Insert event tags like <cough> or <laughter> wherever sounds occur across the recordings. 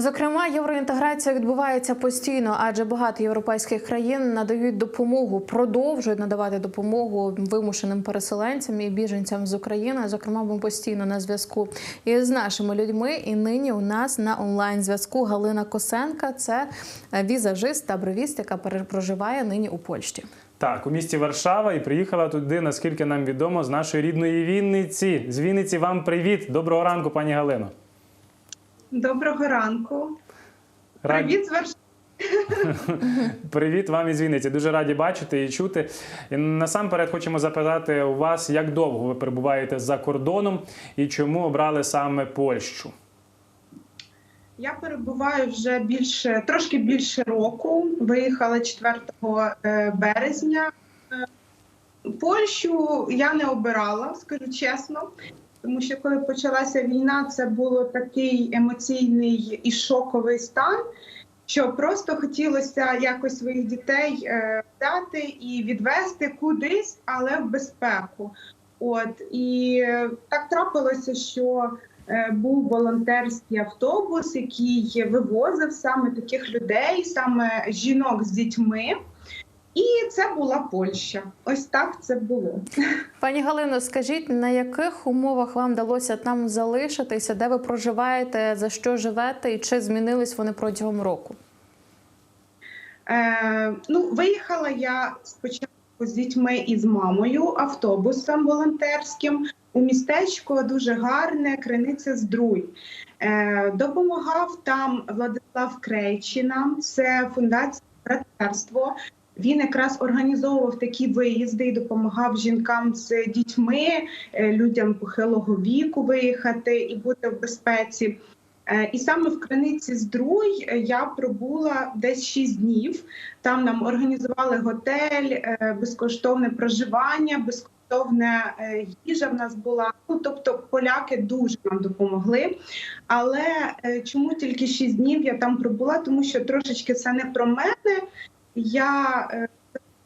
Зокрема, євроінтеграція відбувається постійно, адже багато європейських країн надають допомогу, продовжують надавати допомогу вимушеним переселенцям і біженцям з України. Зокрема, ми постійно на зв'язку із нашими людьми. І нині у нас на онлайн зв'язку Галина Косенка. Це візажист та бровіст, яка проживає нині у Польщі. Так, у місті Варшава і приїхала туди, наскільки нам відомо, з нашої рідної Вінниці. З Вінниці вам привіт. Доброго ранку, пані Галино. Доброго ранку. Раді- Привіт з Варшави. <laughs> Привіт вам із Вінниці. Дуже раді бачити і чути. І насамперед хочемо запитати у вас, як довго ви перебуваєте за кордоном і чому обрали саме Польщу? Я перебуваю вже більше, трошки більше року. Виїхала 4 е, березня. Е, Польщу я не обирала, скажу чесно. Тому що коли почалася війна, це було такий емоційний і шоковий стан, що просто хотілося якось своїх дітей е, взяти і відвести кудись, але в безпеку. От і е, так трапилося, що е, був волонтерський автобус, який вивозив саме таких людей, саме жінок з дітьми. І це була Польща. Ось так це було. Пані Галино, скажіть, на яких умовах вам вдалося там залишитися, де ви проживаєте, за що живете, і чи змінились вони протягом року? Е, ну, виїхала я спочатку з дітьми і з мамою автобусом волонтерським у містечко дуже гарне, криниця Здруй. Е, допомагав там Владислав Крейчина, це фундація братерство. Він якраз організовував такі виїзди і допомагав жінкам з дітьми, е, людям похилого віку виїхати і бути в безпеці. Е, І саме в криниці Здруй е, я пробула десь 6 днів. Там нам організували готель, безкоштовне проживання, безкоштовна їжа в нас була. Ну тобто поляки дуже нам допомогли. Але чому тільки 6 днів я там пробула? Тому що трошечки це не про мене. Я е,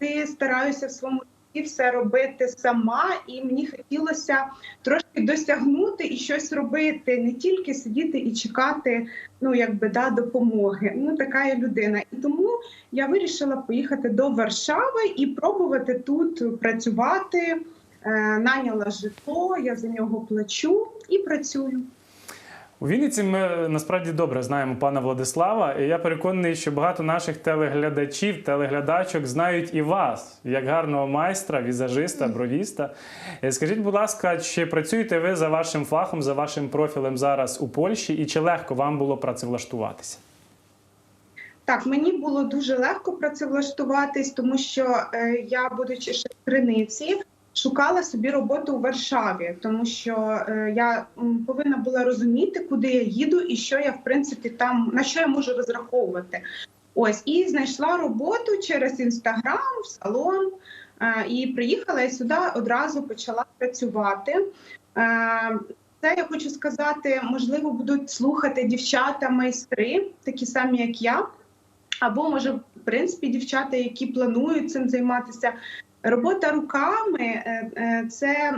завжди стараюся в своєму житті все робити сама, і мені хотілося трошки досягнути і щось робити, не тільки сидіти і чекати, ну якби да допомоги. Ну така я людина. І тому я вирішила поїхати до Варшави і пробувати тут працювати. Е, Наняла житло, я за нього плачу і працюю. У Вінниці ми е, насправді добре знаємо пана Владислава, і я переконаний, що багато наших телеглядачів, телеглядачок знають і вас як гарного майстра, візажиста, бровіста. Е, Скажіть, будь ласка, чи працюєте ви за вашим фахом, за вашим профілем зараз у Польщі, і чи легко вам було працевлаштуватися? Так, мені було дуже легко працевлаштуватись, тому що е, я, будучи ще в Криниці, шукала собі роботу у Варшаві, тому що е, я повинна була розуміти, куди я їду і що я в принципі там на що я можу розраховувати. Ось і знайшла роботу через інстаграм салон. е, І приїхала я сюди одразу почала працювати. Е, Це я хочу сказати, можливо, будуть слухати дівчата-майстри, такі самі, як я, або може, в принципі, дівчата, які планують цим займатися. Робота руками е, е, це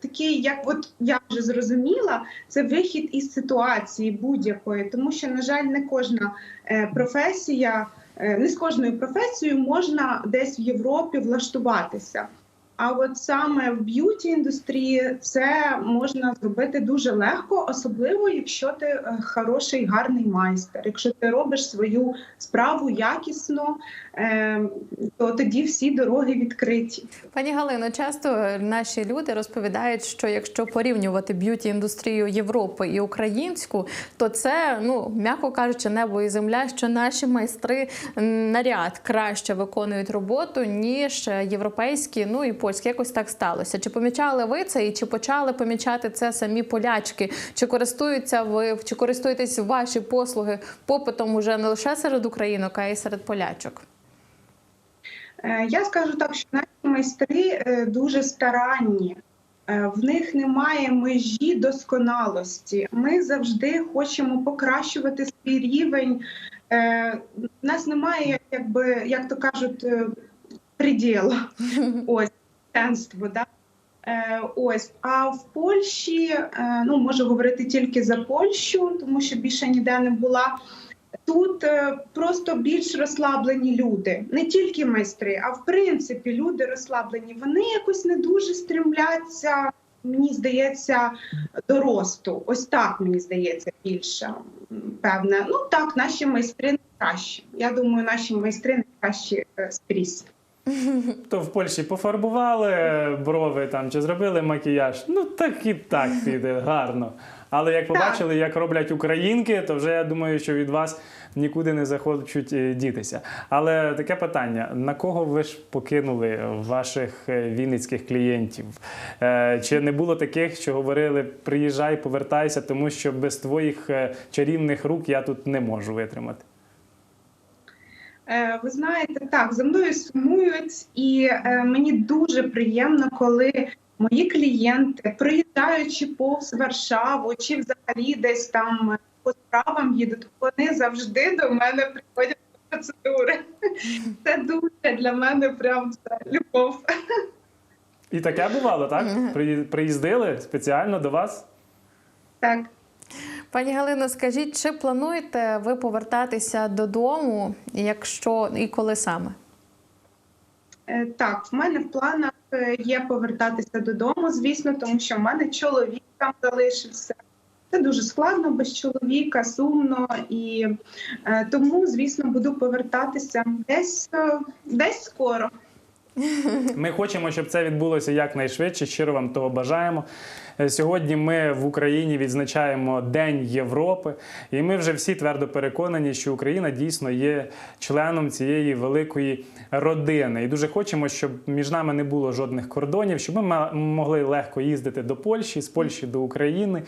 такий, як от я вже зрозуміла, це вихід із ситуації будь-якої, тому що, на жаль, не кожна е, професія, не з кожною професією можна десь в Європі влаштуватися. А от саме в б'юті індустрії це можна зробити дуже легко, особливо якщо ти е, хороший, гарний майстер. Якщо ти робиш свою справу якісно, е, то тоді всі дороги відкриті. Пані Галино, часто наші люди розповідають, що якщо порівнювати б'юті індустрію Європи і українську, то це, ну м'яко кажучи, небо і земля, що наші майстри наряд краще виконують роботу ніж європейські, ну і польські. Якось так сталося. Чи помічали ви це, і чи почали помічати це самі полячки? Чи користуються ви, чи користуєтесь ваші послуги попитом уже не лише серед українок, а й серед полячок? Е, Я скажу так, що наші майстри е, дуже старанні. Е, В них немає межі досконалості. Ми завжди хочемо покращувати свій рівень. У нас немає, якби як то кажуть, приділу. <laughs> Ось ченство, да? Е, ось, а в Польщі, е, ну можу говорити тільки за Польщу, тому що більше ніде не була. Тут е, просто більш розслаблені люди, не тільки майстри, а в принципі люди розслаблені. Вони якось не дуже стремляться, мені здається, до росту. Ось так мені здається більше. Певне, ну так, наші майстри найкращі. Я думаю, наші майстри найкращі скрізь. <laughs> То в Польщі пофарбували брови там чи зробили макіяж. Ну так і так піде гарно. Але як побачили, як роблять українки, то вже я думаю, що від вас нікуди не захочуть е, дітися. Але таке питання: на кого ви ж покинули ваших е, вінницьких клієнтів? Е, Чи не було таких, що говорили приїжджай, повертайся, тому що без твоїх чарівних рук я тут не можу витримати? Е, Ви знаєте, так за мною сумують, і е, мені дуже приємно, коли мої клієнти, приїжджаючи повз Варшаву чи взагалі десь там е, по справам їдуть, вони завжди до мене приходять на процедури. Це дуже для мене прям це любов. І таке бувало, так? Приїздили спеціально до вас? Так. Пані Галино, скажіть, чи плануєте ви повертатися додому, якщо і коли саме? Е, Так, в мене в планах е, є повертатися додому, звісно, тому що в мене чоловік там залишився. Це дуже складно без чоловіка, сумно і е, тому, звісно, буду повертатися десь десь скоро. Ми хочемо, щоб це відбулося якнайшвидше. Щиро вам того бажаємо. Е, Сьогодні ми в Україні відзначаємо День Європи, і ми вже всі твердо переконані, що Україна дійсно є членом цієї великої родини. І дуже хочемо, щоб між нами не було жодних кордонів, щоб ми могли легко їздити до Польщі, з Польщі до України.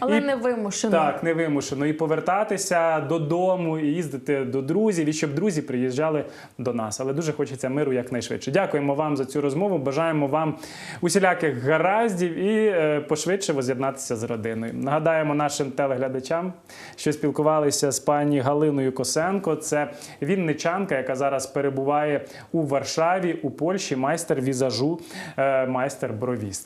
Але І- не вимушено. Так, не вимушено. І повертатися додому, і їздити до друзів, і щоб друзі приїжджали до нас. Але дуже хочеться миру якнайшвидше. Дякуємо вам за цю розмову. Бажаємо вам усіляких гараздів і е, пошвидше воз'єднатися з родиною. Нагадаємо нашим телеглядачам, що спілкувалися з пані Галиною Косенко. Це вінничанка, яка зараз перебуває у Варшаві, у Польщі, майстер візажу, е, майстер бровіст.